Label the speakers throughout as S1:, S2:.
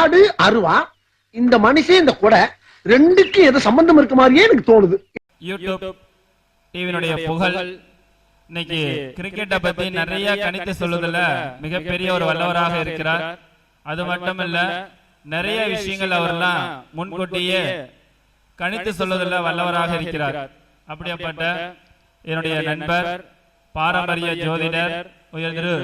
S1: இந்த ஆடு அருவா இந்த மனுஷன் இந்த கொடை ரெண்டுக்கும் எது சம்பந்தம் இருக்க மாதிரியே எனக்கு தோணுது.
S2: யூடியூப் டிவியினுடைய புகழ். இன்னைக்கு கிரிக்கெட்டை பத்தி நிறைய கணித்து சொல்லுதல மிகப்பெரிய ஒரு வல்லவராக இருக்கிறார். அது மட்டும் இல்ல நிறைய விஷயங்கள் அவர்லாம் முன்கூட்டியே கணித்து சொல்லுதல வல்லவராக இருக்கிறார். அப்படியாப்பட்ட என்னுடைய நண்பர் பாரம்பரிய ஜோதிடர் உயர் திரு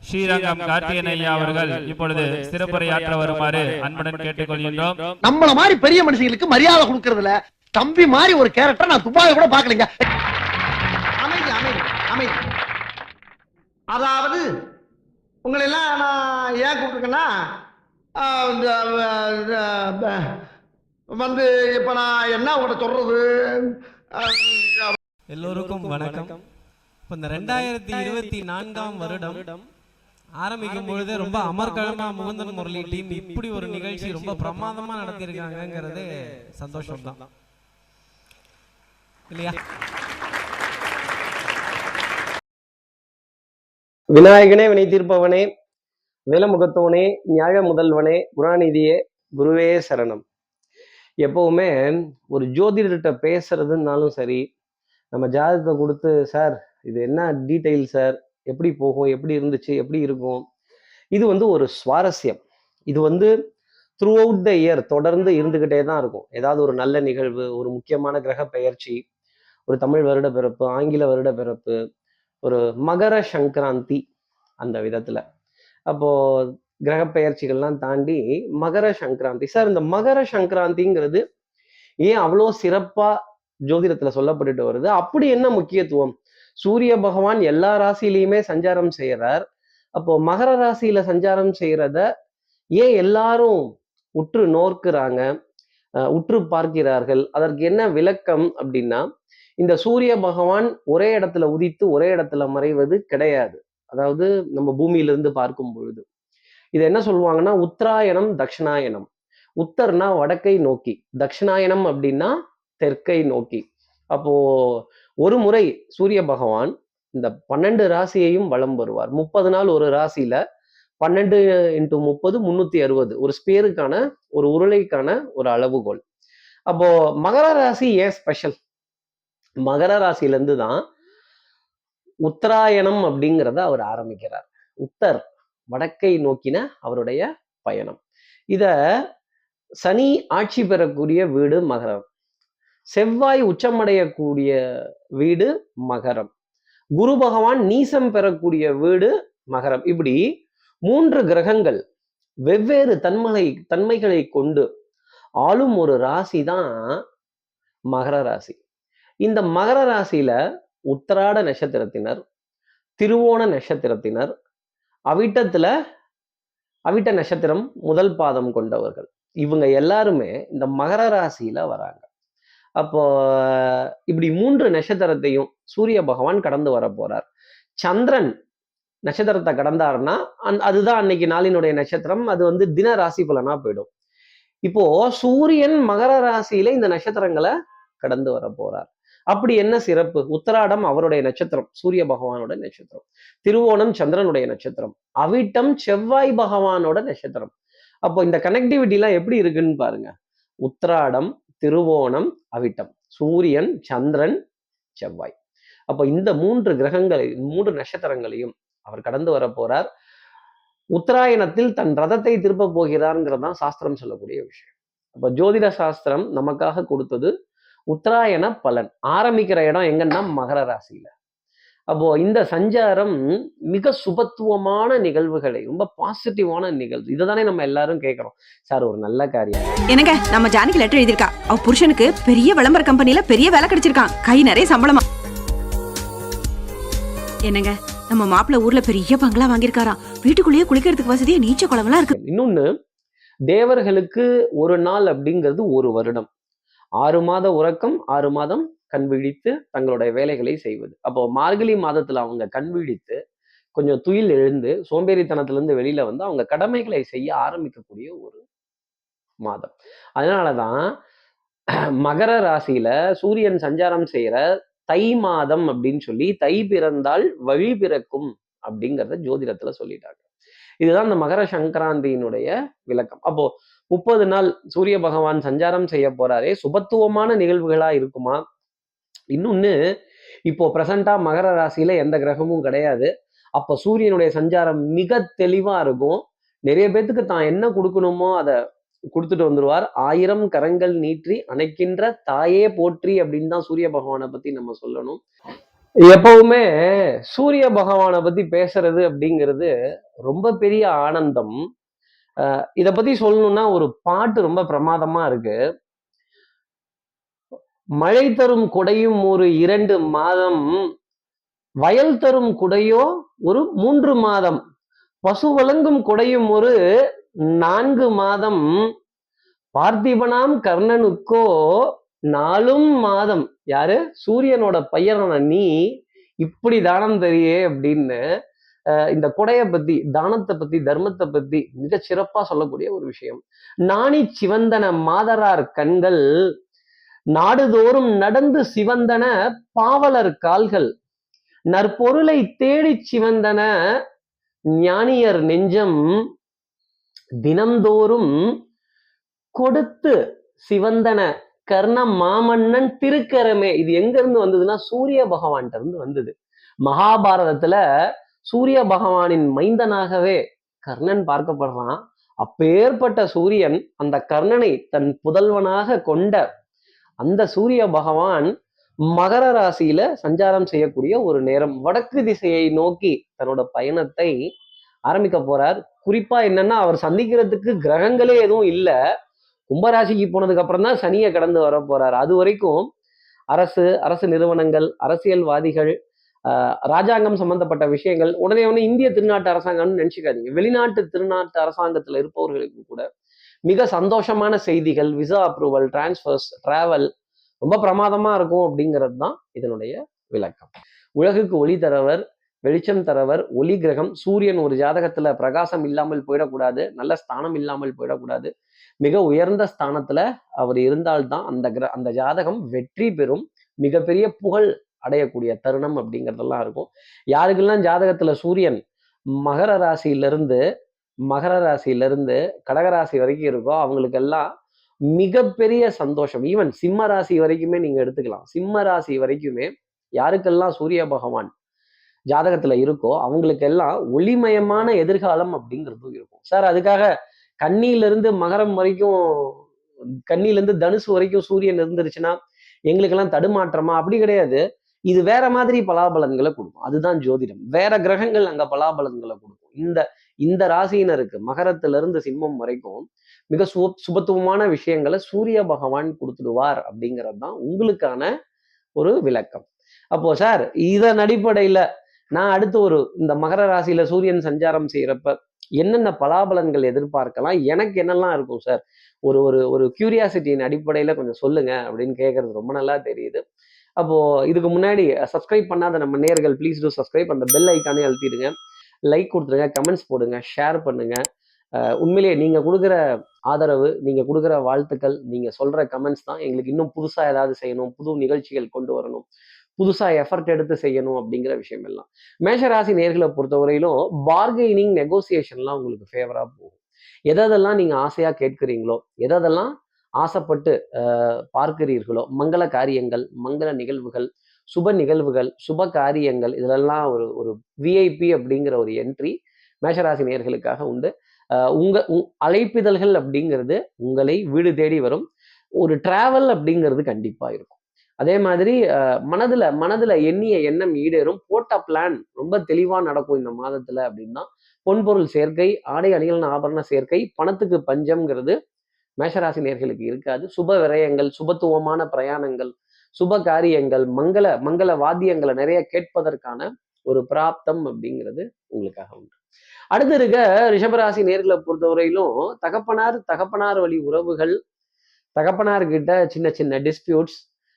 S2: ஸ்ரீரங்கம் கார்த்திகேயன் ஐயா அவர்கள் இப்பொழுது சிறப்புரையாற்ற வருமாறு அன்புடன் கேட்டுக்கொள்கின்றோம்.
S1: நம்மள மாதிரி பெரிய மனுஷங்களுக்கு மரியாதை கொடுக்கறதுல தம்பி மாதிரி ஒரு கேரக்டர் நான் துபாயில கூட பாக்கலீங்க அமைதி அமைதி அமைதி. அதாவது உங்களை எல்லாம் நான் ஏன் கூப்பிட்டுருக்கேன்னா வந்து இப்ப நான் என்ன உங்கள்கிட்ட சொல்றது?
S3: எல்லோருக்கும் வணக்கம். இப்போ இந்த ரெண்டாயிரத்தி இருபத்தி நான்காம் வருடம் ஆரம்பிக்கும் பொழுது ரொம்ப அமர்க்களமா முகுந்தன் முரளி டீம் இப்படி ஒரு நிகழ்ச்சி ரொம்ப பிரமாதமா நடத்தியிருக்காங்கங்கிறது சந்தோஷம் தான் இல்லையா?
S4: விநாயகனே வினை தீர்ப்பவனே வேலமுகத்தவனே ஞாழ முதல்வனே குணாநிதியே குருவே சரணம். எப்பவுமே ஒரு ஜோதிடர்கிட்ட பேசுறதுனாலும் சரி நம்ம ஜாதகத்தை கொடுத்து சார் இது என்ன டீட்டெயில் சார்? எப்படி போகும் எப்படி இருந்துச்சு எப்படி இருக்கும்? இது வந்து ஒரு சுவாரஸ்யம். இது வந்து த்ரூ அவுட் த இயர் தொடர்ந்து இருந்துகிட்டே தான் இருக்கும். ஏதாவது ஒரு நல்ல நிகழ்வு ஒரு முக்கியமான கிரக பெயர்ச்சி ஒரு தமிழ் வருட பிறப்பு ஆங்கில வருட பிறப்பு ஒரு மகர சங்கராந்தி அந்த விதத்துல. அப்போ கிரக பெயர்ச்சிகள்லாம் தாண்டி மகர சங்கராந்தி. சார் இந்த மகர சங்கராந்திங்கிறது ஏன் அவ்வளோ சிறப்பா ஜோதிடத்துல சொல்லப்பட்டுட்டு வருது? அப்படி என்ன முக்கியத்துவம்? சூரிய பகவான் எல்லா ராசியிலையுமே சஞ்சாரம் செய்யறார் அப்போ மகர ராசியில சஞ்சாரம் செய்யறத ஏன் எல்லாரும் உற்று நோக்குறாங்க உற்று பார்க்கிறார்கள். அதற்கு என்ன விளக்கம் அப்படின்னா இந்த சூரிய பகவான் ஒரே இடத்துல உதித்து ஒரே இடத்துல மறைவது கிடையாது. அதாவது நம்ம பூமியிலிருந்து பார்க்கும் பொழுது. இது என்ன சொல்லுவாங்கன்னா உத்தராயணம் தட்சிணாயணம். உத்தர்னா வடக்கை நோக்கி. தட்சிணாயணம் அப்படின்னா தெற்கை நோக்கி. அப்போ ஒரு முறை சூரிய பகவான் இந்த பன்னெண்டு ராசியையும் வலம் வருவார். முப்பது நாள் ஒரு ராசியில பன்னெண்டு இன்ட்டு முப்பது முன்னூத்தி அறுபது. ஒரு ஸ்பேருக்கான ஒரு உருளைக்கான ஒரு அளவுகோல். அப்போ மகர ராசி ஏன் ஸ்பெஷல் மகர ராசியிலேருந்து தான் உத்தராயணம் அப்படிங்கிறத அவர் ஆரம்பிக்கிறார். உத்தர் வடக்கை நோக்கின அவருடைய பயணம். இத சனி ஆட்சி பெறக்கூடிய வீடு மகரம். செவ்வாய் உச்சமடையக்கூடிய வீடு மகரம். குரு பகவான் நீசம் பெறக்கூடிய வீடு மகரம். இப்படி மூன்று கிரகங்கள் வெவ்வேறு தன்மை தன்மைகளை கொண்டு ஆளும் ஒரு ராசி தான் மகர ராசி. இந்த மகர ராசியில உத்தராட நட்சத்திரத்தினர் திருவோண நட்சத்திரத்தினர் அவிட்டத்துல அவிட்ட நட்சத்திரம் முதல் பாதம் கொண்டவர்கள். இவங்க எல்லாருமே இந்த மகர ராசியில வராங்க. அப்போ இப்படி மூன்று நட்சத்திரத்தையும் சூரிய பகவான் கடந்து வர போறார். சந்திரன் நட்சத்திரத்தை கடந்தாருன்னா அந் அதுதான் அன்னைக்கு நாளினுடைய நட்சத்திரம். அது வந்து தின ராசி பலனா போயிடும். இப்போ சூரியன் மகர ராசியில இந்த நட்சத்திரங்களை கடந்து வர போறார். அப்படி என்ன சிறப்பு? உத்தராடம் அவருடைய நட்சத்திரம் சூரிய பகவானோட நட்சத்திரம். திருவோணம் சந்திரனுடைய நட்சத்திரம். அவிட்டம் செவ்வாய் பகவானோட நட்சத்திரம். அப்போ இந்த கனெக்டிவிட்டி எல்லாம் எப்படி இருக்குன்னு பாருங்க. உத்திராடம் திருவோணம் அவிட்டம். சூரியன் சந்திரன் செவ்வாய். அப்போ இந்த மூன்று கிரகங்களை மூன்று நட்சத்திரங்களையும் அவர் கடந்து வர போறார். உத்தராயணத்தில் தன் ரதத்தை திருப்ப போகிறார்ங்கிறது தான் சாஸ்திரம் சொல்லக்கூடிய விஷயம். அப்ப ஜோதிட சாஸ்திரம் நமக்காக கொடுத்தது உத்தராயண பலன். ஆரம்பிக்கிற இடம் எங்கன்னா மகர ராசியில. அப்போ இந்த சஞ்சாரம் மிக சுபத்துவமான நிகழ்வுகளை ரொம்ப பாசிட்டிவான நிகழ்வு. இதை தானே நம்ம எல்லாரும் கேட்கிறோம். சார் ஒரு நல்ல காரியம்.
S5: என்னங்க நம்ம ஜானகி லெட்டர் எழுதியிருக்கா? அவ புருஷனுக்கு பெரிய விளம்பர கம்பெனில பெரிய வேலை கிடைச்சிருக்கான். கை நிறைய சம்பளமா? என்னங்க நம்ம மாப்பிள்ள ஊர்ல பெரிய பங்களா வாங்கியிருக்காராம். வீட்டுக்குள்ளேயே குளிக்கிறதுக்கு வசதியா நீச்ச குளம்லாம் இருக்கு.
S4: இன்னொன்னு தேவர்களுக்கு ஒரு நாள் அப்படிங்கிறது ஒரு வருடம். ஆறு மாத உறக்கம் ஆறு மாதம் கண் விழித்து தங்களுடைய வேலைகளை செய்வது. அப்போ மார்கழி மாதத்துல அவங்க கண் விழித்து கொஞ்சம் துயில் எழுந்து சோம்பேறித்தனத்திலிருந்து வெளியில வந்து அவங்க கடமைகளை செய்ய ஆரம்பிக்கக்கூடிய ஒரு மாதம். அதனாலதான் மகர ராசியில சூரியன் சஞ்சாரம் செய்யற தை மாதம் அப்படின்னு சொல்லி தை பிறந்தால் வழி பிறக்கும் அப்படிங்கிறத ஜோதிடத்துல சொல்லிட்டாங்க. இதுதான் இந்த மகர சங்கராந்தியினுடைய விளக்கம். அப்போ முப்பது நாள் சூரிய பகவான் சஞ்சாரம் செய்ய போறாரே சுபத்துவமான நிகழ்வுகளா இருக்குமா? இன்னொன்று இப்போ பிரசண்டா மகர ராசியில எந்த கிரகமும் கிடையாது. அப்போ சூரியனுடைய சஞ்சாரம் மிக தெளிவாக இருக்கும். நிறைய பேத்துக்கு தான் என்ன கொடுக்கணுமோ அதை கொடுத்துட்டு வந்துடுவார் ஆயிரம் கரங்கள் நீற்றி அணைக்கின்ற தாயே போற்றி அப்படின்னு தான் சூரிய பகவானை பற்றி நம்ம சொல்லணும். எப்பவுமே சூரிய பகவானை பற்றி பேசுறது அப்படிங்கிறது ரொம்ப பெரிய ஆனந்தம். இதை பற்றி சொல்லணும்னா ஒரு பாட்டு ரொம்ப பிரமாதமாக இருக்கு. மழை தரும் கொடையும் ஒரு இரண்டு மாதம் வயல் தரும் குடையோ ஒரு மூன்று மாதம் பசு வழங்கும் கொடையும் ஒரு நான்கு மாதம் பார்த்திபனாம் கர்ணனுக்கோ நாலும் மாதம். யாரு? சூரியனோட பையனான நீ இப்படி தானம் தெரியே அப்படின்னு இந்த கொடையை பத்தி தானத்தை பத்தி தர்மத்தை பத்தி மிக சிறப்பா சொல்லக்கூடிய ஒரு விஷயம். நாணி சிவந்தன மாதரார் கண்கள் நாடுதோறும் நடந்து சிவந்தன பாவலர் கால்கள். நற்பொருளை தேடிச் சிவந்தன ஞானியர் நெஞ்சம். தினம்தோறும் கொடுத்து சிவந்தன கர்ண மாமன்னன் திருக்கரமே. இது எங்க இருந்து வந்ததுன்னா சூரிய பகவான்கிட்ட இருந்து வந்தது. மகாபாரதத்துல சூரிய பகவானின் மைந்தனாகவே கர்ணன் பார்க்கப்படுறான். அப்பேற்பட்ட சூரியன் அந்த கர்ணனை தன் புதல்வனாக கொண்ட அந்த சூரிய பகவான் மகர ராசியில சஞ்சாரம் செய்யக்கூடிய ஒரு நேரம். வடக்கு திசையை நோக்கி தன்னோட பயணத்தை ஆரம்பிக்க போறார். குறிப்பா என்னன்னா அவர் சந்திக்கிறதுக்கு கிரகங்களே எதுவும் இல்லை. கும்பராசிக்கு போனதுக்கு அப்புறம் தான் சனியை கடந்து வர போறார். அது வரைக்கும் அரசு அரசு நிறுவனங்கள் அரசியல்வாதிகள் ராஜாங்கம் சம்பந்தப்பட்ட விஷயங்கள் உடனே உடனே இந்திய திருநாட்டு அரசாங்கம்னு நினைச்சுக்காதீங்க. வெளிநாட்டு திருநாட்டு அரசாங்கத்துல இருப்பவர்களுக்கு கூட மிக சந்தோஷமான செய்திகள் விசா அப்ரூவல் டிரான்ஸ்ஃபர்ஸ் டிராவல் ரொம்ப பிரமாதமா இருக்கும் அப்படிங்கிறது தான் இதனுடைய விளக்கம். உலகுக்கு ஒளி தரவர் வெளிச்சம் தரவர் ஒளி கிரகம் சூரியன் ஒரு ஜாதகத்துல பிரகாசம் இல்லாமல் போயிடக்கூடாது நல்ல ஸ்தானம் இல்லாமல் போயிடக்கூடாது. மிக உயர்ந்த ஸ்தானத்துல அவர் இருந்தால்தான் அந்த கிர அந்த ஜாதகம் வெற்றி பெறும். மிகப்பெரிய புகழ் அடையக்கூடிய தருணம் அப்படிங்கிறதெல்லாம் இருக்கும். யாருக்கெல்லாம் ஜாதகத்துல சூரியன் மகர ராசியிலிருந்து மகர ராசியிலிருந்து கடகராசி வரைக்கும் இருக்கோ அவங்களுக்கெல்லாம் மிகப்பெரிய சந்தோஷம். ஈவன் சிம்ம ராசி வரைக்குமே நீங்க எடுத்துக்கலாம். சிம்ம ராசி வரைக்குமே யாருக்கெல்லாம் சூரிய பகவான் ஜாதகத்துல இருக்கோ அவங்களுக்கெல்லாம் ஒளிமயமான எதிர்காலம் அப்படிங்கிறது இருக்கும். சார் அதுக்காக கண்ணியிலிருந்து மகரம் வரைக்கும் கன்னியிலிருந்து தனுசு வரைக்கும் சூரியன் இருந்துருச்சுன்னா எங்களுக்கெல்லாம் தடுமாற்றமா? அப்படி கிடையாது. இது வேற மாதிரி பலாபலன்களை கொடுக்கும். அதுதான் ஜோதிடம். வேற கிரகங்கள் அங்க பலாபலன்களை கொடுக்கும். இந்த இந்த ராசியினருக்கு மகரத்திலிருந்து சிம்மம் வரைக்கும் மிக சுப சுபத்துவமான விஷயங்களை சூரிய பகவான் கொடுத்துடுவார் அப்படிங்கிறது தான் உங்களுக்கான ஒரு விளக்கம். அப்போ சார் இதன் அடிப்படையில நான் அடுத்து ஒரு இந்த மகர ராசியில சூரியன் சஞ்சாரம் செய்யறப்ப என்னென்ன பலாபலன்கள் எதிர்பார்க்கலாம்? எனக்கு என்னெல்லாம் இருக்கும் சார்? ஒரு ஒரு ஒரு கியூரியாசிட்டியின் அடிப்படையில கொஞ்சம் சொல்லுங்க அப்படின்னு கேட்கறது ரொம்ப நல்லா தெரியுது. அப்போ இதுக்கு முன்னாடி சப்ஸ்கிரைப் பண்ணாத நம்ம நேர்கள் ப்ளீஸ் டூ சப்ஸ்கிரைப் அந்த பெல் ஐக்கானே அழுத்திடுங்க. லைக் கொடுத்துருங்க கமெண்ட்ஸ் போடுங்க ஷேர் பண்ணுங்க. உண்மையிலேயே நீங்கள் கொடுக்குற ஆதரவு நீங்கள் கொடுக்குற வாழ்த்துக்கள் நீங்கள் சொல்கிற கமெண்ட்ஸ் தான் எங்களுக்கு இன்னும் புதுசாக ஏதாவது செய்யணும் புது நிகழ்ச்சிகள் கொண்டு வரணும் புதுசாக எஃபர்ட் எடுத்து செய்யணும் அப்படிங்கிற விஷயம் எல்லாம் மேஷராசி நேர்களை பொறுத்தவரையிலும் பார்கெனிங் நெகோசியேஷன்லாம் உங்களுக்கு ஃபேவராக போகும். எதெல்லாம் நீங்கள் ஆசையாக கேட்குறீங்களோ எதெல்லாம் ஆசைப்பட்டு பார்க்கிறீர்களோ மங்கள காரியங்கள் மங்கள நிகழ்வுகள் சுப நிகழ்வுகள் சுப காரியங்கள் இதெல்லாம் ஒரு ஒரு விஐபி அப்படிங்கிற ஒரு என்ட்ரி மேஷராசி நேர்களுக்காக உண்டு. உங்க உ- அழைப்பிதழ்கள் அப்படிங்கிறது உங்களை வீடு தேடி வரும். ஒரு டிராவல் அப்படிங்கிறது கண்டிப்பா இருக்கும். அதே மாதிரி மனதுல மனதுல எண்ணிய எண்ணம் ஈடேறும். போட்ட பிளான் ரொம்ப தெளிவா நடக்கும் இந்த மாதத்துல அப்படின்னா பொன்பொருள் சேர்க்கை ஆடை அணிகள் ஆபரண சேர்க்கை பணத்துக்கு பஞ்சம்ங்கிறது மேஷராசி நேர்களுக்கு இருக்காது. சுப விரயங்கள் சுபத்துவமான பிரயாணங்கள் சுப காரியங்கள் மங்கள மங்கள வாத்தியங்களை நிறைய கேட்பதற்கான ஒரு பிராப்தம் அப்படிங்கிறது உங்களுக்காக உண்டு. அடுத்து இருக்க ரிஷபராசி நேர்களை பொறுத்தவரையிலும் தகப்பனார் தகப்பனார் வழி உறவுகள் தகப்பனார் கிட்ட சின்ன சின்ன டிஸ்பியூட்ஸ்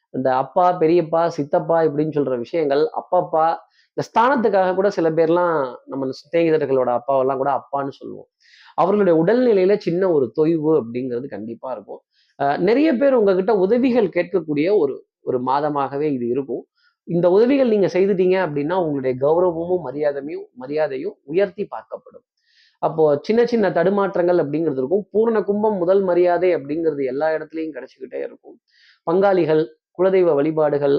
S4: இந்த அப்பா பெரியப்பா சித்தப்பா இப்படின்னு சொல்ற விஷயங்கள் அப்பப்பா இந்த ஸ்தானத்துக்காக கூட சில பேர்லாம் நம்ம சிநேகிதர்களோட அப்பாவெல்லாம் கூட அப்பான்னு சொல்லுவோம். அவர்களுடைய உடல்நிலையில சின்ன ஒரு தொய்வு அப்படிங்கிறது கண்டிப்பா இருக்கும். அஹ் நிறைய பேர் உங்ககிட்ட உதவிகள் கேட்கக்கூடிய ஒரு ஒரு மாதமாகவே இது இருக்கும். இந்த உதவிகள் நீங்க செய்துட்டீங்க அப்படின்னா உங்களுடைய கௌரவமும் மரியாதையும் மரியாதையும் உயர்த்தி பார்க்கப்படும். அப்போ சின்ன சின்ன தடுமாற்றங்கள் அப்படிங்கிறது இருக்கும். பூர்ண கும்பம் முதல் மரியாதை அப்படிங்கிறது எல்லா இடத்துலையும் கிடைச்சிக்கிட்டே இருக்கும். பங்காளிகள் குலதெய்வ வழிபாடுகள்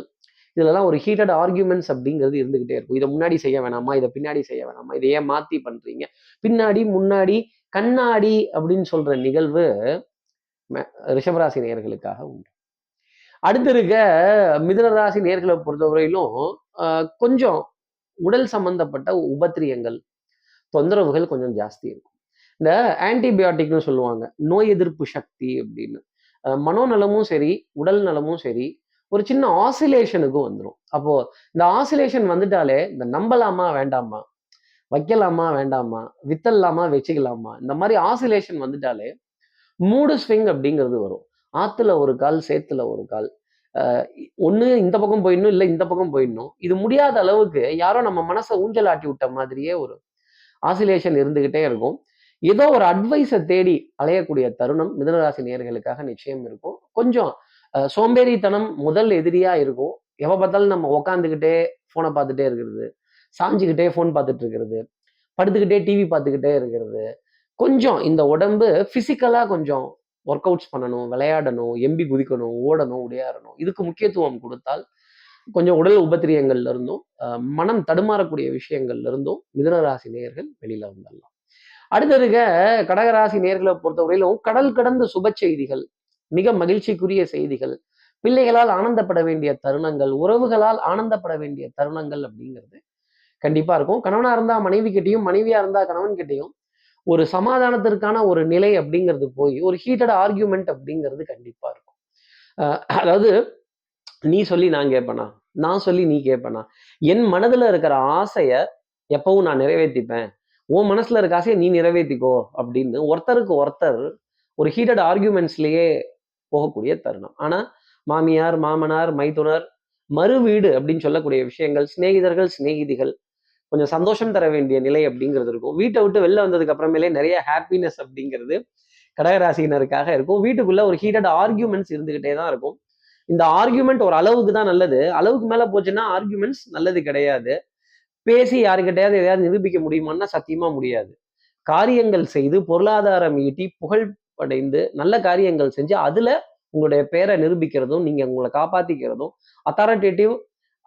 S4: இதுலலாம் ஒரு ஹீட்டட் ஆர்கியூமெண்ட்ஸ் அப்படிங்கிறது இருந்துகிட்டே இருக்கும். இதை முன்னாடி செய்ய வேணாமா? இதை பின்னாடி செய்ய வேணாமா? இதை ஏன் மாத்தி பண்றீங்க? பின்னாடி முன்னாடி கண்ணாடி அப்படின்னு சொல்ற நிகழ்வு ரிஷபராசி நேயர்களுக்காக உண்டு. அடுத்து இருக்க நேர்களை பொறுத்தவரையிலும் ஆஹ், கொஞ்சம் உடல் சம்பந்தப்பட்ட உபத்திரியங்கள் தொந்தரவுகள் கொஞ்சம் ஜாஸ்தி இருக்கும். இந்த ஆன்டிபயோட்டிக்னு சொல்லுவாங்க நோய் எதிர்ப்பு சக்தி அப்படின்னு. மனோநலமும் சரி உடல் நலமும் சரி ஒரு சின்ன ஆசிலேஷனுக்கும் வந்துடும் அப்போ இந்த ஆசிலேஷன் வந்துட்டாலே இந்த நம்பலாமா வேண்டாமா வைக்கலாமா வேண்டாமா வித்தல்லாமா வச்சுக்கலாமா இந்த மாதிரி ஆசிலேஷன் வந்துட்டாலே மூடு ஸ்விங் அப்படிங்கிறது வரும். ஆற்றுல ஒரு கால் சேத்துல ஒரு கால். ஒன்று இந்த பக்கம் போயிடணும் இல்லை இந்த பக்கம் போயிடணும். இது முடியாத அளவுக்கு யாரோ நம்ம மனசை ஊஞ்சல் ஆட்டி விட்ட மாதிரியே ஒரு ஆசிலேஷன் இருந்துக்கிட்டே இருக்கும். ஏதோ ஒரு அட்வைஸை தேடி அலையக்கூடிய தருணம் மிதனராசி நேர்களுக்காக நிச்சயம் இருக்கும். கொஞ்சம் சோம்பேறித்தனம் முதல் எதிரியா இருக்கும். எவ பார்த்தாலும் நம்ம உக்காந்துக்கிட்டே ஃபோனை பார்த்துட்டே இருக்கிறது. சாஞ்சுக்கிட்டே ஃபோன் பார்த்துட்டு இருக்கிறது. படுத்துக்கிட்டே டிவி பார்த்துக்கிட்டே இருக்கிறது. கொஞ்சம் இந்த உடம்பு ஃபிசிக்கலாக கொஞ்சம் ஒர்க் அவுட்ஸ் பண்ணணும் விளையாடணும் எம்பி குதிக்கணும் ஓடணும் உடையாடணும் இதுக்கு முக்கியத்துவம் கொடுத்தால் கொஞ்சம் உடல் உபத்திரியங்கள்ல இருந்தும் அஹ், மனம் தடுமாறக்கூடிய விஷயங்கள்ல இருந்தும் மிதனராசி நேயர்கள் வெளியில வந்துடலாம் அடுத்து இருக்க கடகராசி நேர்களை பொறுத்தவரையிலும் கடல் கடந்த சுப செய்திகள் மிக மகிழ்ச்சிக்குரிய செய்திகள். பிள்ளைகளால் ஆனந்தப்பட வேண்டிய தருணங்கள் உறவுகளால் ஆனந்தப்பட வேண்டிய தருணங்கள் அப்படிங்கிறது கண்டிப்பா இருக்கும். கணவனா இருந்தா மனைவி கிட்டையும் மனைவியா இருந்தா கணவன் கிட்டையும் ஒரு சமாதானத்திற்கான ஒரு நிலை அப்படிங்கிறது போய் ஒரு ஹீட்டட் ஆர்கியூமெண்ட் அப்படிங்கிறது கண்டிப்பாக இருக்கும். அதாவது நீ சொல்லி நான் கேட்பேனா நான் சொல்லி நீ கேட்பேனா என் மனதில் இருக்கிற ஆசையை எப்பவும் நான் நிறைவேற்றிப்பேன் உன் மனசில் இருக்க ஆசையை நீ நிறைவேற்றிக்கோ அப்படின்னு ஒருத்தருக்கு ஒருத்தர் ஒரு ஹீட்டட் ஆர்கியூமெண்ட்ஸ்லேயே போகக்கூடிய தருணம். ஆனால் மாமியார் மாமனார் மைத்துனர் மறு வீடு அப்படின்னு சொல்லக்கூடிய விஷயங்கள் சிநேகிதர்கள் சிநேகிதிகள் கொஞ்சம் சந்தோஷம் தர வேண்டிய நிலை அப்படிங்கிறது இருக்கும். வீட்டை விட்டு வெளில வந்ததுக்கு அப்புறமேலே நிறைய ஹாப்பினஸ் அப்படிங்கிறது கடகராசினருக்காக இருக்கும். வீட்டுக்குள்ள ஒரு ஹீட்டட் ஆர்கியூமெண்ட்ஸ் இருந்துகிட்டே தான் இருக்கும். இந்த ஆர்கியூமெண்ட் ஒரு அளவுக்கு தான் நல்லது. அளவுக்கு மேல போச்சுன்னா ஆர்கியூமெண்ட்ஸ் நல்லது கிடையாது. பேசி யாருக்கிட்டையாவது எதையாவது நிரூபிக்க முடியுமான்னா சத்தியமா முடியாது. காரியங்கள் செய்து பொருளாதாரம் ஈட்டி புகழ் அடைந்து நல்ல காரியங்கள் செஞ்சு அதுல உங்களுடைய பேரை நிரூபிக்கிறதும் நீங்க உங்களை காப்பாத்திக்கிறதும் அத்தாரிட்டேட்டிவ்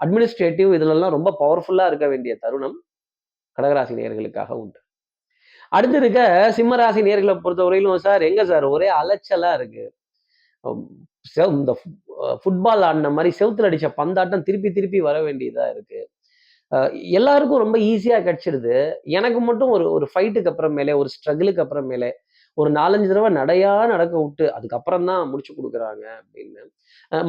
S4: அட்மினிஸ்ட்ரேட்டிவ் இதுலெல்லாம் ரொம்ப பவர்ஃபுல்லா இருக்க வேண்டிய தருணம் கடகராசி நேயர்களுக்காக உண்டு. அடுத்து இருக்க சிம்மராசி நேர்களை பொறுத்தவரையிலும் சார் எங்க சார் ஒரே அலைச்சலா இருக்கு. இந்த ஃபுட்பால் ஆடின மாதிரி செவுத்துல அடிச்ச பந்தாட்டம் திருப்பி திருப்பி வர வேண்டியதா இருக்கு. எல்லாருக்கும் ரொம்ப ஈஸியா கிடைச்சிடுது எனக்கு மட்டும் ஒரு ஒரு ஃபைட்டுக்கு அப்புறமேலே ஒரு ஸ்ட்ரகிளுக்கு அப்புறமேலே ஒரு நாலஞ்சு தடவை நடையா நடக்க விட்டு அதுக்கப்புறம் தான் முடிச்சு கொடுக்குறாங்க அப்படின்னு.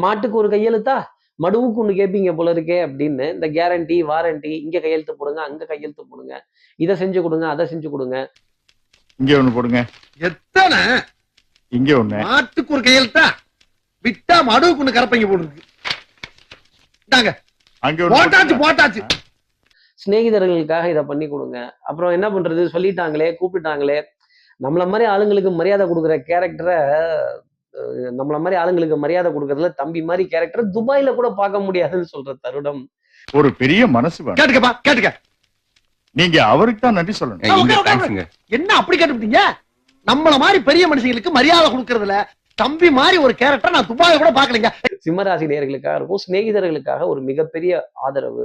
S4: மாட்டுக்கு ஒரு கையெழுத்தா? மடுவுக்கு ஒன்று கேட்பீங்க போல இருக்கே அப்படின்னு இந்த கேரண்டி வாரண்டி இங்க கையெழுத்து போடுங்க அங்க கையெழுத்து போடுங்க. இதை செஞ்சு கொடுங்க அதை செஞ்சு கொடுங்க.
S6: இங்க ஒண்ணு போடுங்க.
S1: எத்தனை?
S6: இங்க ஒண்ணு.
S1: மாட்டுக்கு ஒரு கையெழுத்தா? விட்டா மடுவுக்கு ஒண்ணு கரப்பைங்க
S6: அங்க
S1: போட்டாச்சு
S6: போடுங்க.
S1: போட்டாச்சு.
S4: சிநேகிதர்களுக்காக இதை பண்ணி கொடுங்க. அப்புறம் என்ன பண்றது? சொல்லிட்டாங்களே கூப்பிட்டுட்டாங்களே. நம்மள மாதிரி ஆளுங்களுக்கு மரியாதை கொடுக்குற கேரக்டரை நம்மள மாதிரி ஆளுங்களுக்கு மரியாதை கொடுக்கறதுல தம்பி மாதிரி கேரக்டர் துபாயில கூட பார்க்க முடியாதுன்னு சொல்ற தருணம்.
S6: ஒரு பெரிய மனசு
S1: கேட்டுக்கப்பா கேட்டுக்க.
S6: நீங்க அவருக்கு தான் நன்றி சொல்லணும்.
S1: என்ன அப்படி கேட்டுவிட்டீங்க? நம்மள மாதிரி பெரிய மனுஷங்களுக்கு மரியாதை கொடுக்கறதுல தம்பி மாதிரி ஒரு கேரக்டர் நான் துபாயில கூட பாக்கலைங்க
S4: சிம்மராசி நேயர்களுக்காக இருக்கும் சிநேகிதர்களுக்காக ஒரு மிகப்பெரிய ஆதரவு.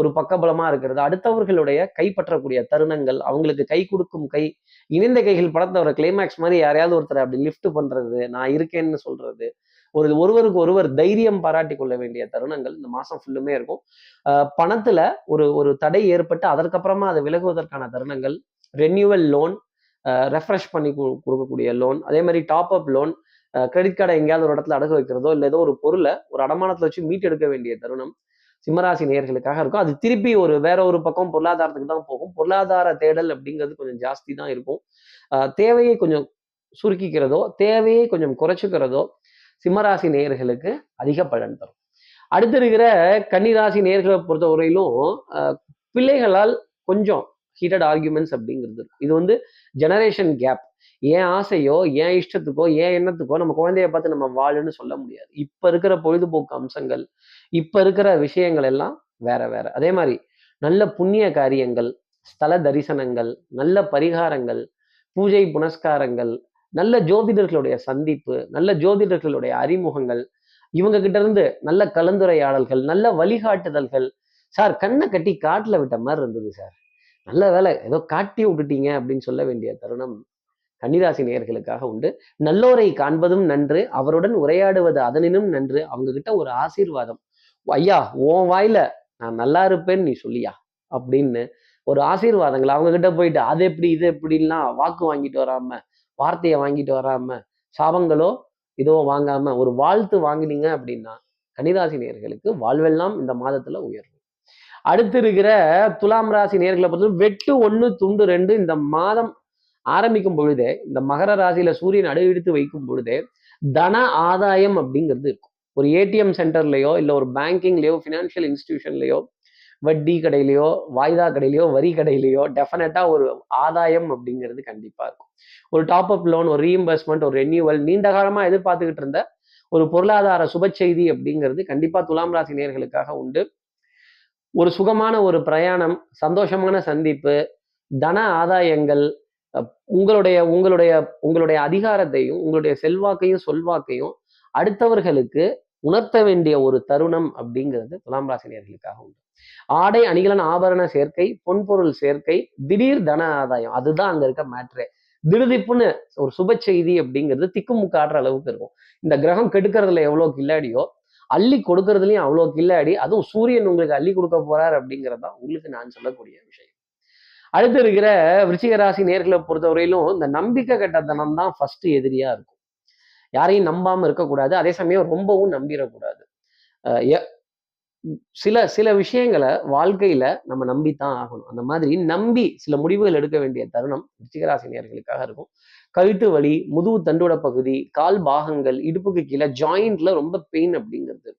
S4: ஒரு பக்கபலமா இருக்கிறது. அடுத்தவர்களுடைய கைப்பற்றக்கூடிய தருணங்கள் அவங்களுக்கு கை கொடுக்கும் கை இணைந்த கைகள் படத்தை ஒரு கிளைமேக்ஸ் மாதிரி யாரையாவது ஒருத்தர் அப்படி லிஃப்ட் பண்றது நான் இருக்கேன்னு சொல்றது ஒரு ஒருவருக்கு ஒருவர் தைரியம் பாராட்டி கொள்ள வேண்டிய தருணங்கள் இந்த மாசம் ஃபுல்லுமே இருக்கும். பணத்துல ஒரு ஒரு தடை ஏற்பட்டு அதற்கப்புறமா அது விலகுவதற்கான தருணங்கள் ரெனியூவல் லோன் ரெஃப்ரெஷ் பண்ணி கொடுக்கக்கூடிய லோன் அதே மாதிரி டாப் அப் லோன் கிரெடிட் கார்டை எங்கேயாவது ஒரு இடத்துல அடகு வைக்கிறதோ இல்லை ஏதோ ஒரு பொருளை ஒரு அடமானத்துல வச்சு மீட்டெடுக்க வேண்டிய தருணம் சிம்மராசி நேயர்களுக்காக இருக்கும். அது திருப்பி ஒரு வேற ஒரு பக்கம் பொருளாதாரத்துக்கு தான் போகும். பொருளாதார தேடல் அப்படிங்கிறது கொஞ்சம் ஜாஸ்தி தான் இருக்கும். தேவையை கொஞ்சம் சுருக்கிக்கிறதோ தேவையை கொஞ்சம் குறைச்சிக்கிறதோ சிம்மராசி நேயர்களுக்கு அதிக பலன் தரும். அடுத்து இருக்கிற கன்னிராசி நேர்களை பொறுத்தவரையிலும் வரையிலும் பிள்ளைகளால் கொஞ்சம் ஹீட்டட் ஆர்குமெண்ட்ஸ் அப்படிங்கிறது இருக்கும். இது வந்து ஜெனரேஷன் கேப் ஏன் ஆசையோ ஏன் இஷ்டத்துக்கோ ஏன் எண்ணத்துக்கோ நம்ம குழந்தைய பார்த்து நம்ம வாழுன்னு சொல்ல முடியாது. இப்ப இருக்கிற பொழுதுபோக்கு அம்சங்கள் இப்ப இருக்கிற விஷயங்கள் எல்லாம் வேற வேற. அதே மாதிரி நல்ல புண்ணிய காரியங்கள் ஸ்தல தரிசனங்கள் நல்ல பரிகாரங்கள் பூஜை புனஸ்காரங்கள் நல்ல ஜோதிடர்களுடைய சந்திப்பு நல்ல ஜோதிடர்களுடைய அறிமுகங்கள் இவங்க கிட்ட இருந்து நல்ல கலந்துரையாடல்கள் நல்ல வழிகாட்டுதல்கள். சார் கண்ணை கட்டி காட்டில் விட்ட மாதிரி இருந்தது சார். நல்ல வேலை. ஏதோ காட்டி விட்டுட்டீங்க அப்படின்னு சொல்ல வேண்டிய தருணம் கன்னிராசி நேயர்களுக்காக உண்டு. நல்லோரை காண்பதும் நன்று அவருடன் உரையாடுவது அதனினும் நன்று அவங்க கிட்ட ஒரு ஆசீர்வாதம். ஐயா உன் வாயில நான் நல்லா இருப்பேன்னு நீ சொல்லியா? அப்படின்னு ஒரு ஆசீர்வாதங்கள். அவங்க கிட்ட போயிட்டு அது எப்படி இது எப்படின்லாம் வாக்கு வாங்கிட்டு வராம வார்த்தையை வாங்கிட்டு வராம சாபங்களோ இதோ வாங்காம ஒரு வாழ்த்து வாங்கினீங்க அப்படின்னா கன்னிராசி நேயர்களுக்கு வாழ்வெல்லாம் இந்த மாதத்துல உயரும். அடுத்து இருக்கிற துலாம் ராசி நேர்களை பொறுத்த வெட்டு ஒன்று துண்டு ரெண்டு இந்த மாதம் ஆரம்பிக்கும் பொழுதே இந்த மகர ராசியில சூரியன் அடையெடுத்து வைக்கும் பொழுதே தன ஆதாயம் அப்படிங்கிறது இருக்கும். ஒரு ஏடிஎம் சென்டர்லயோ இல்லை ஒரு பேங்கிங்லயோ ஃபினான்ஷியல் இன்ஸ்டிடியூஷன்லயோ வட்டி கடையிலையோ வாய்தா கடையிலையோ வரி கடையிலையோ டெஃபினட்டா ஒரு ஆதாயம் அப்படிங்கிறது கண்டிப்பா இருக்கும். ஒரு டாப் அப் லோன் ஒரு ரீஇம்பர்ஸ்மெண்ட் ஒரு ரெனியூவல் நீண்ட காலமா எதிர்பார்த்துக்கிட்டு இருந்த ஒரு பொருளாதார சுப செய்தி அப்படிங்கிறது கண்டிப்பா துலாம் ராசி நேர்களுக்காக உண்டு. ஒரு சுகமான ஒரு பிரயாணம் சந்தோஷமான சந்திப்பு தன ஆதாயங்கள் உங்களுடைய உங்களுடைய உங்களுடைய அதிகாரத்தையும் உங்களுடைய செல்வாக்கையும் சொல்வாக்கையும் அடுத்தவர்களுக்கு உணர்த்த வேண்டிய ஒரு தருணம் அப்படிங்கிறது துலாம் ராசினியர்களுக்காக உண்டு. ஆடை அணிகலன் ஆபரண சேர்க்கை பொன்பொருள் சேர்க்கை திடீர் தன ஆதாயம் அதுதான் அங்க இருக்க மேட்ரே. திடுதிப்புன்னு ஒரு சுப செய்தி அப்படிங்கிறது திக்குமுக்கு ஆடுற அளவுக்கு இருக்கும். இந்த கிரகம் கெடுக்கிறதுல எவ்வளவு கில்லாடியோ அள்ளி கொடுக்கறதுலையும் அவ்வளோ கில்லாடி அதுவும் சூரியன் உங்களுக்கு அள்ளி கொடுக்க போறார் அப்படிங்கிறது தான் உங்களுக்கு நான் சொல்லக்கூடிய விஷயம். அடுத்து இருக்கிற விருச்சிக ராசி நேர்களை பொறுத்தவரையிலும் இந்த நம்பிக்கை கட்டத்தனம் தான் ஃபர்ஸ்ட் எதிரியா இருக்கும். யாரையும் நம்பாம இருக்கக்கூடாது. அதே சமயம் ரொம்பவும் நம்பிடக்கூடாது சில சில விஷயங்களை வாழ்க்கையில நம்ம நம்பித்தான் ஆகணும். அந்த மாதிரி நம்பி சில முடிவுகள் எடுக்க வேண்டிய தருணம் விருச்சிகராசி நேர்களுக்காக இருக்கும். கழுத்து வலி முதுகு தண்டோட பகுதி கால் பாகங்கள் இடுப்புக்கு கீழே ஜாயிண்ட்ல ரொம்ப பெயின் அப்படிங்கிறது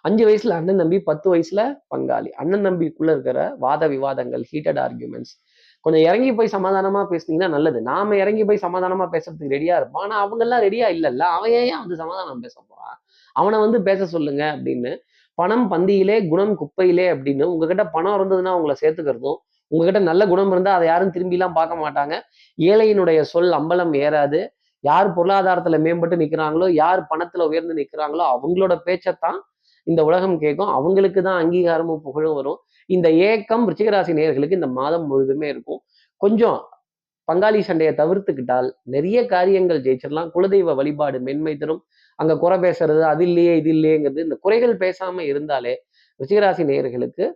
S4: அஞ்சு வயசுல அண்ணன் தம்பி பத்து வயசுல பங்காளி. அண்ணன் தம்பிக்குள்ள இருக்கிற வாத விவாதங்கள் ஹீட்டட் ஆர்கியூமெண்ட்ஸ் கொஞ்சம் இறங்கி போய் சமாதானமா பேசுனீங்கன்னா நல்லது. நாம இறங்கி போய் சமாதானமா பேசுறதுக்கு ரெடியா இருப்போம். ஆனா அவங்க எல்லாம் ரெடியா இல்லைல்ல. அவன் ஏன் வந்து சமாதானம் பேச போறான்? அவனை வந்து பேச சொல்லுங்க அப்படின்னு. பணம் பந்தியிலே குணம் குப்பையிலே அப்படின்னு உங்ககிட்ட பணம் இருந்ததுன்னா உங்களை சேர்த்துக்கிறதும் உங்ககிட்ட நல்ல குணம் இருந்தா அதை யாரும் திரும்பிலாம் பார்க்க மாட்டாங்க. ஏழையினுடைய சொல் அம்பலம் ஏறாது. யார் பொருளாதாரத்துல மேம்பட்டு நிக்கிறாங்களோ யார் பணத்துல உயர்ந்து நிக்கிறாங்களோ அவங்களோட பேச்சைத்தான் இந்த உலகம் கேட்கும். அவங்களுக்கு தான் அங்கீகாரமும் புகழும் வரும். இந்த ஏக்கம் ரிச்சிகராசி நேயர்களுக்கு இந்த மாதம் முழுதுமே இருக்கும். கொஞ்சம் பங்காளி சண்டையை தவிர்த்துக்கிட்டால் நிறைய காரியங்கள் ஜெயிச்சிடலாம். குலதெய்வ வழிபாடு மென்மை தரும். அங்க குறை பேசுறது அது இல்லையே இது இல்லையேங்கிறது இந்த குறைகள் பேசாம இருந்தாலே ரிச்சிகராசி நேயர்களுக்கு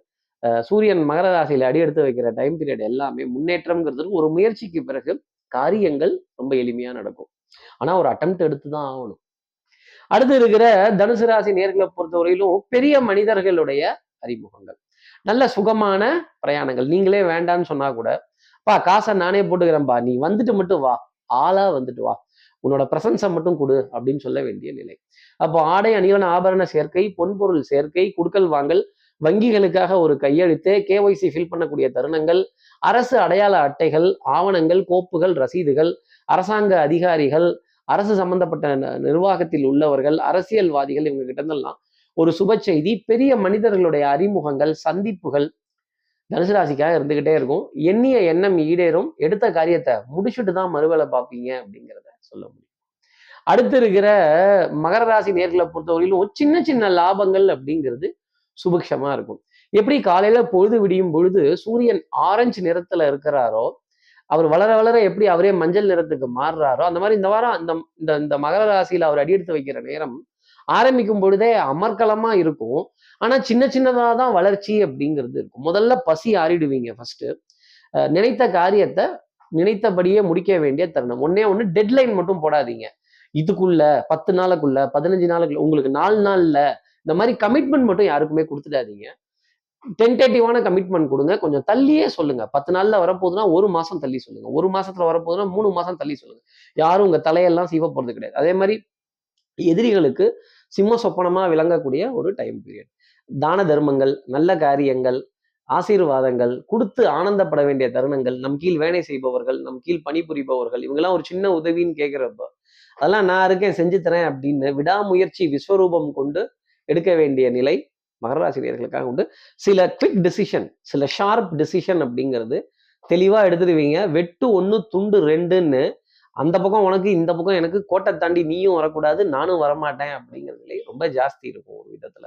S4: சூரியன் மகர ராசியில அடி எடுத்து வைக்கிற டைம் பீரியட் எல்லாமே முன்னேற்றம்ங்கிறது ஒரு முயற்சிக்கு பிறகு காரியங்கள் ரொம்ப எளிமையா நடக்கும். ஆனா ஒரு அட்டம் எடுத்து தான் ஆகணும். அடுத்து இருக்கிற தனுசு ராசி நேர்களை பொறுத்தவரையிலும் பெரிய மனிதர்களுடைய அறிமுகங்கள். நல்ல சுகமான பிரயாணங்கள். நீங்களே வேண்டான்னு சொன்னா கூட பா காசை நானே போட்டுக்கிறேன்பா. நீ வந்துட்டு மட்டும் வா. ஆளா வந்துட்டு வா. உன்னோட பிரசன்ஸை மட்டும் கொடு அப்படின்னு சொல்ல வேண்டிய நிலை. அப்போ ஆடை அணிகலன் ஆபரண சேர்க்கை பொன்பொருள் சேர்க்கை குடுக்கல் வாங்கல் வங்கிகளுக்காக ஒரு கையெழுத்து கேஒய்சி ஃபில் பண்ணக்கூடிய தருணங்கள் அரசு அடையாள அட்டைகள் ஆவணங்கள் கோப்புகள் ரசீதுகள் அரசாங்க அதிகாரிகள் அரசு சம்பந்தப்பட்ட நிர்வாகத்தில் உள்ளவர்கள் அரசியல்வாதிகள் இவங்க கிட்ட இருந்தெல்லாம் ஒரு சுப செய்தி பெரிய மனிதர்களுடைய அறிமுகங்கள் சந்திப்புகள் தனுசு ராசிக்காக இருந்துகிட்டே இருக்கும். எண்ணிய எண்ணம் ஈடேறும். எடுத்த காரியத்தை முடிச்சுட்டு தான் மறுவேளை பார்ப்பீங்க அப்படிங்கிறத சொல்ல முடியும். அடுத்து இருக்கிற மகர ராசி நேர்களை பொறுத்தவரையிலும் சின்ன சின்ன லாபங்கள் அப்படிங்கிறது சுபிக்ஷமா இருக்கும். எப்படி காலையில பொழுது விடியும் பொழுது சூரியன் ஆரஞ்சு நிறத்துல இருக்கிறாரோ அவர் வளர வளர எப்படி அவரே மஞ்சள் நிறத்துக்கு மாறுறாரோ அந்த மாதிரி இந்த வாரம் அந்த இந்த இந்த மகர ராசியில் அவர் அடியெடுத்து வைக்கிற நேரம் ஆரம்பிக்கும் பொழுதே அமர்க்கலமா இருக்கும். ஆனா சின்ன சின்னதாக தான் வளர்ச்சி அப்படிங்கிறது இருக்கும். முதல்ல பசி ஆறிடுவீங்க ஃபர்ஸ்ட் நினைத்த காரியத்தை நினைத்தபடியே முடிக்க வேண்டிய தருணம். ஒன்னே ஒன்று டெட்லைன் மட்டும் போடாதீங்க. இதுக்குள்ள பத்து நாளுக்குள்ள பதினஞ்சு நாளுக்குள்ள உங்களுக்கு நாலு நாள்ல இந்த மாதிரி கமிட்மெண்ட் மட்டும் யாருக்குமே கொடுத்துடாதீங்க. டென்டேட்டிவான கமிட்மெண்ட் கொடுங்க. கொஞ்சம் தள்ளியே சொல்லுங்க. பத்து நாள்ல வரப்போகுதுன்னா ஒரு மாசம் தள்ளி சொல்லுங்க. ஒரு மாசத்துல வரப்போகுதுன்னா மூணு மாசம் தள்ளி சொல்லுங்க. யாரும் உங்க தலையெல்லாம் சீவ போறது கிடையாது. அதே மாதிரி எதிரிகளுக்கு சிம்ம சொப்பனமா விளங்கக்கூடிய ஒரு டைம் பீரியட் தான தர்மங்கள் நல்ல காரியங்கள் ஆசீர்வாதங்கள் கொடுத்து ஆனந்தப்பட வேண்டிய தருணங்கள் நம் கீழ் வேலை செய்பவர்கள் நம் கீழ் பணிபுரிபவர்கள் இவங்கெல்லாம் ஒரு சின்ன உதவின்னு கேட்குறப்ப அதெல்லாம் நான் இருக்கேன் செஞ்சு தரேன் அப்படின்னு விடாமுயற்சி விஸ்வரூபம் கொண்டு எடுக்க வேண்டிய நிலை மகராசிரியர்களுக்காக உண்டு. சில குவிக் டிசிஷன் சில ஷார்ப் டிசிஷன் அப்படிங்கிறது தெளிவா எடுத்துடுவீங்க. வெட்டு ஒன்று துண்டு ரெண்டுன்னு அந்த பக்கம் உனக்கு இந்த பக்கம் எனக்கு கோட்டை தாண்டி நீயும் வரக்கூடாது நானும் வரமாட்டேன் அப்படிங்கிறதுலே ரொம்ப ஜாஸ்தி இருக்கும் ஒரு விதத்துல.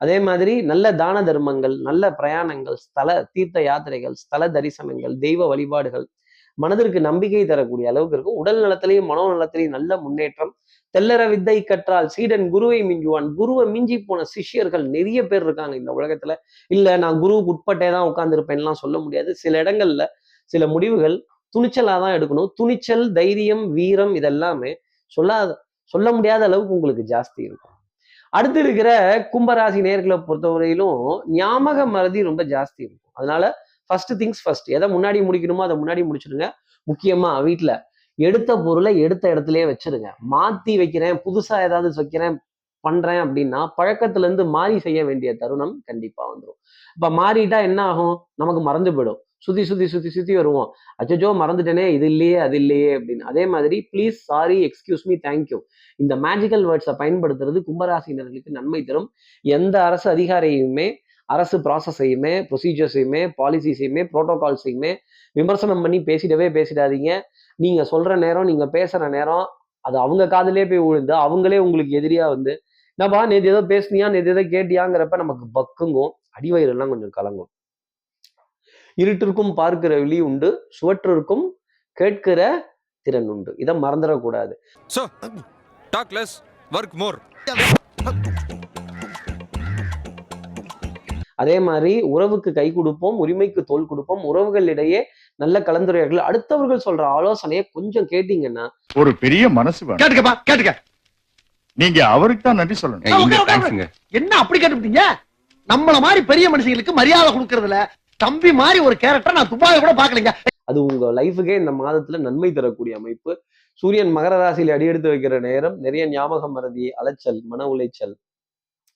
S4: அதே மாதிரி நல்ல தான தர்மங்கள் நல்ல பிரயாணங்கள் ஸ்தல தீர்த்த யாத்திரைகள் ஸ்தல தரிசனங்கள் தெய்வ வழிபாடுகள் மனதிற்கு நம்பிக்கை தரக்கூடிய அளவுக்கு இருக்கும். உடல் நலத்திலையும் மனோ நலத்திலையும் நல்ல முன்னேற்றம். தெல்லற வித்தை கற்றால் சீடன் குருவை மிஞ்சுவான். குருவை மிஞ்சி போன சிஷ்யர்கள் நிறைய பேர் இருக்காங்க இந்த உலகத்துல. இல்ல நான் குருவுக்கு உட்பட்டே தான் உட்கார்ந்துருப்பேன்லாம் சொல்ல முடியாது. சில இடங்கள்ல சில முடிவுகள் துணிச்சலா தான் எடுக்கணும். துணிச்சல் தைரியம் வீரம் இதெல்லாமே சொல்லாத சொல்ல முடியாத அளவுக்கு உங்களுக்கு ஜாஸ்தி இருக்கும். அடுத்து இருக்கிற கும்பராசி நேர்களை பொறுத்தவரையிலும் ஞாபக மறதி ரொம்ப ஜாஸ்தி இருக்கும். அதனால ஃபர்ஸ்ட் திங்ஸ் ஃபர்ஸ்ட் எதை முன்னாடி முடிக்கணுமோ அதை முன்னாடி முடிச்சிடுங்க. முக்கியமா வீட்டில் எடுத்த பொருளை எடுத்த இடத்துலயே வச்சிருங்க. மாத்தி வைக்கிறேன் புதுசா ஏதாவது வைக்கிறேன் பண்றேன் அப்படின்னா பழக்கத்துல இருந்து மாறி செய்ய வேண்டிய தருணம் கண்டிப்பா வந்துடும் இப்ப மாறிட்டா என்ன ஆகும்? நமக்கு மறந்து போயிடும். சுத்தி சுத்தி சுத்தி சுத்தி வருவோம். அச்சோ மறந்துட்டேனே இது இல்லையே அது இல்லையே அப்படின்னு. அதே மாதிரி please sorry excuse me thank you இந்த மேஜிக்கல் வேர்ட்ஸை பயன்படுத்துறது கும்பராசினர்களுக்கு நன்மை தரும். எந்த அரசு அதிகாரியுமே அரசு ப்ராசஸையுமே ப்ரொசீஜர்ஸையுமே பாலிசிஸையுமே ப்ரோட்டோகால்ஸையுமே விமர்சனம் பண்ணி பேசிடவே பேசிடாதீங்க. நீங்க சொல்ற நேரம் நீங்க பேசுற நேரம் அது அவங்க காதுலயே போய் விழுந்து அவங்களே உங்களுக்கு எதிரியா வந்து என்னப்பா நேற்று ஏதோ பேசுனியா? நேற்று ஏதோ கேட்டியாங்கிறப்ப நமக்கு பக்குங்கும் அடிவயிறெல்லாம் கொஞ்சம் கலங்கும். இருட்டிற்கும் பார்க்கிற விழி உண்டு சுவற்றிற்கும் கேட்கிற திறன் உண்டு. இதை மறந்துடக்கூடாது.
S7: More.
S4: அதே மாதிரி உறவுக்கு கை கொடுப்போம் உரிமைக்கு தோல் கொடுப்போம் உறவுகளிடையே நல்ல கலந்துரையாடல் அடுத்தவர்கள் சொல்ற ஆலோசனையை கொஞ்சம் கேட்டீங்கன்னா
S6: ஒரு பெரிய மனசு
S1: கேட்டுக்கப்பா கேட்டுக்க.
S6: நீங்க அவருக்கு தான் நன்றி சொல்லணும்.
S1: என்ன அப்படி கேட்டுட்டீங்க நம்மள மாதிரி பெரிய மனுஷங்களுக்கு மரியாதை கொடுக்கறதுல தம்பி மாதிரி ஒரு கேரக்டர் நான் துபாய் கூட பாக்கலீங்க
S4: அது உங்க லைஃபுக்கே இந்த மாதத்துல நன்மை தரக்கூடிய அமைப்பு. சூரியன் மகர ராசியில அடியெடுத்து வைக்கிற நேரம் நிறைய ஞாபகம் மறதி அலைச்சல் மன உளைச்சல்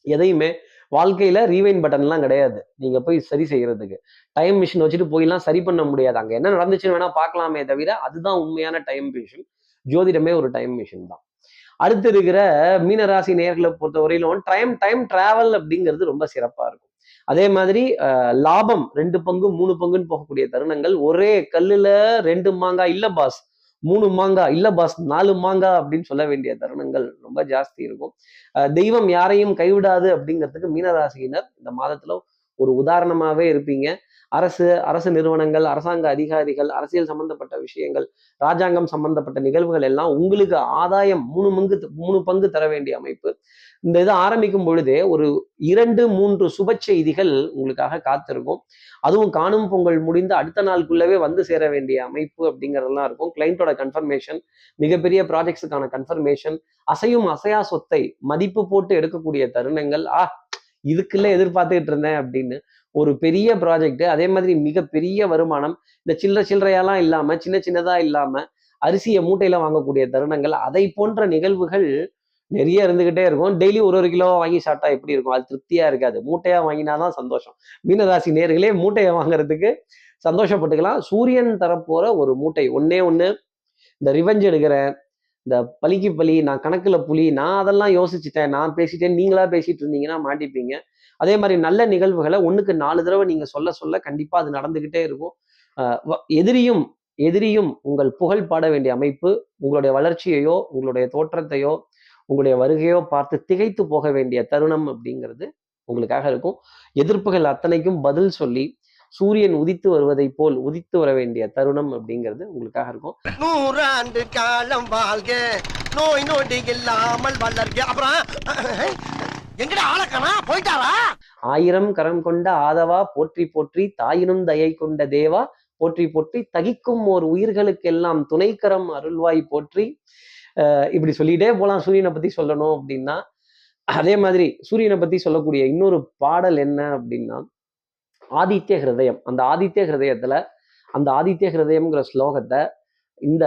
S4: எதையுமே வாழ்க்கையில ரீவைன் பட்டன்லாம் கிடையாது. நீங்க போய் சரி செய்யறதுக்கு. டைம் மிஷின் வச்சுட்டு போயெல்லாம் சரி பண்ண முடியாது. அங்க என்ன நடந்துச்சுன்னு வேணா பார்க்கலாமே தவிர அதுதான் உண்மையான டைம் மிஷின் ஜோதிடமே ஒரு டைம் மிஷின் தான். அடுத்து இருக்கிற மீனராசி நேர்களை பொறுத்தவரையிலும் டைம் டைம் டிராவல் அப்படிங்கிறது ரொம்ப சிறப்பா இருக்கும். அதே மாதிரி லாபம் ரெண்டு பங்கு மூணு பங்குன்னு போகக்கூடிய தருணங்கள் ஒரே கல்லுல ரெண்டு மாங்காய் இல்ல பாஸ் மூணு மாங்காய் இல்ல பாஸ் நாலு மாங்காய் அப்படின்னு சொல்ல வேண்டிய தருணங்கள் ரொம்ப ஜாஸ்தி இருக்கும். அஹ், தெய்வம் யாரையும் கைவிடாது அப்படிங்கிறதுக்கு மீனராசியினர் இந்த மாதத்துல ஒரு உதாரணமாவே இருப்பீங்க. அரசு அரசு நிறுவனங்கள் அரசாங்க அதிகாரிகள் அரசியல் சம்பந்தப்பட்ட விஷயங்கள் ராஜாங்கம் சம்பந்தப்பட்ட நிகழ்வுகள் எல்லாம் உங்களுக்கு ஆதாயம் மூணு மங்கு மூணு பங்கு தர வேண்டிய அமைப்பு. இந்த இது ஆரம்பிக்கும் பொழுதே ஒரு இரண்டு மூன்று சுப செய்திகள் உங்களுக்காக காத்திருக்கும். அதுவும் காணும் பொங்கல் முடிந்து அடுத்த நாளுக்குள்ளவே வந்து சேர வேண்டிய அமைப்பு அப்படிங்கிறதெல்லாம் இருக்கும். கிளைண்டோட கன்ஃபர்மேஷன் மிகப்பெரிய ப்ராஜெக்ட்ஸுக்கான கன்ஃபர்மேஷன் அசையும் அசையா சொத்தை மதிப்பு போட்டு எடுக்கக்கூடிய தருணங்கள். ஆ இதுக்குள்ள எதிர்பார்த்துக்கிட்டு இருந்தேன் அப்படின்னு ஒரு பெரிய ப்ராஜெக்ட் அதே மாதிரி மிகப்பெரிய வருமானம். இந்த சில்லற சில்லறையெல்லாம் இல்லாம சின்ன சின்னதா இல்லாம அரிசியை மூட்டையில வாங்கக்கூடிய தருணங்கள். அதை போன்ற நிகழ்வுகள் நிறைய இருந்துகிட்டே இருக்கும். டெய்லி ஒரு ஒரு கிலோ வாங்கி சாப்பிட்டா எப்படி இருக்கும்? அது திருப்தியா இருக்காது. மூட்டையா வாங்கினாதான் சந்தோஷம். மீனராசி நேர்களே மூட்டையை வாங்குறதுக்கு சந்தோஷப்பட்டுக்கலாம். சூரியன் தரப்போற ஒரு மூட்டை. ஒன்னே ஒண்ணு. இந்த ரிவெஞ்ச் எடுக்கிறேன் இந்த பலிக்கு பலி நான் கணக்குல புலி நான் அதெல்லாம் யோசிச்சுட்டேன். நான் பேசிட்டேன். நீங்களா பேசிட்டு இருந்தீங்கன்னா மாட்டிப்பீங்க. அதே மாதிரி நல்ல நிகழ்வுகளை ஒண்ணுக்கு நாலு தடவை நீங்க சொல்ல சொல்ல கண்டிப்பா அது நடந்துகிட்டே இருக்கும். எதிரியும் எதிரியும் உங்கள் புகழ் பாட வேண்டிய அமைப்பு உங்களுடைய வளர்ச்சியையோ உங்களுடைய தோற்றத்தையோ உங்களுடைய வருகையோ பார்த்து திகைத்து போக வேண்டிய தருணம் அப்படிங்கிறது உங்களுக்காக இருக்கும். எதிர்ப்புகள் அத்தனைக்கும் பதில் சொல்லி சூரியன் உதித்து வருவதை போல் உதித்து வர வேண்டிய தருணம் அப்படிங்கிறது உங்களுக்காக இருக்கும்.
S1: நூறாண்டு காலம் வாழ்க. நோய் நொடி இல்லாமல் வளர்க. அப்புறம் எங்கடா ஆளக்கணா போயிட்டாரா
S4: ஆயிரம் கரம் கொண்ட ஆதவா போற்றி போற்றி தாயினும் தயை கொண்ட தேவா போற்றி போற்றி தகிக்கும் ஓர் உயிர்களுக்கெல்லாம் துணைக்கரம் அருள்வாய் போற்றி இப்படி சொல்லிட்டே போகலாம் சூரியனை பத்தி சொல்லணும் அப்படின்னா அதே மாதிரி சூரியனை பத்தி சொல்லக்கூடிய இன்னொரு பாடல் என்ன அப்படின்னா ஆதித்ய ஹிருதயம். அந்த ஆதித்ய ஹிருதயத்துல அந்த ஆதித்ய ஹிருதயம்ங்கிற ஸ்லோகத்தை இந்த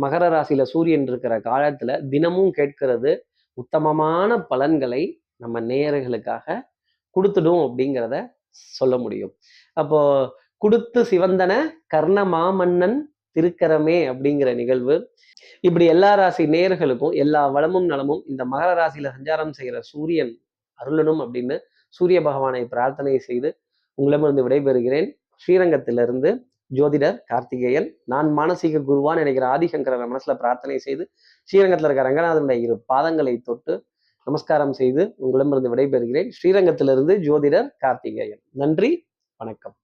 S4: மகர ராசியில சூரியன் இருக்கிற காலத்துல தினமும் கேட்கிறது உத்தமமான பலன்களை நம்ம நேயர்களுக்காக கொடுத்துடும் அப்படிங்கிறத சொல்ல முடியும். அப்போ கொடுத்து சிவந்தன கர்ண மாமன்னன் திருக்கரமே அப்படிங்கிற நிகழ்வு. இப்படி எல்லா ராசி நேயர்களுக்கும் எல்லா வளமும் நலமும் இந்த மகர ராசியில சஞ்சாரம் செய்கிற சூரியன் அருளனும் அப்படின்னு சூரிய பகவானை பிரார்த்தனை செய்து உங்களிடமிருந்து விடைபெறுகிறேன். ஸ்ரீரங்கத்திலிருந்து ஜோதிடர் கார்த்திகேயன் நான் மானசீக குருவான் நினைக்கிற ஆதிசங்கர மனசுல பிரார்த்தனை செய்து ஸ்ரீரங்கத்தில் இருக்க ரங்கநாதனுடைய இரு பாதங்களை தொட்டு நமஸ்காரம் செய்து உங்களிடமிருந்து விடைபெறுகிறேன். ஸ்ரீரங்கத்திலிருந்து ஜோதிடர் கார்த்திகேயன். நன்றி வணக்கம்.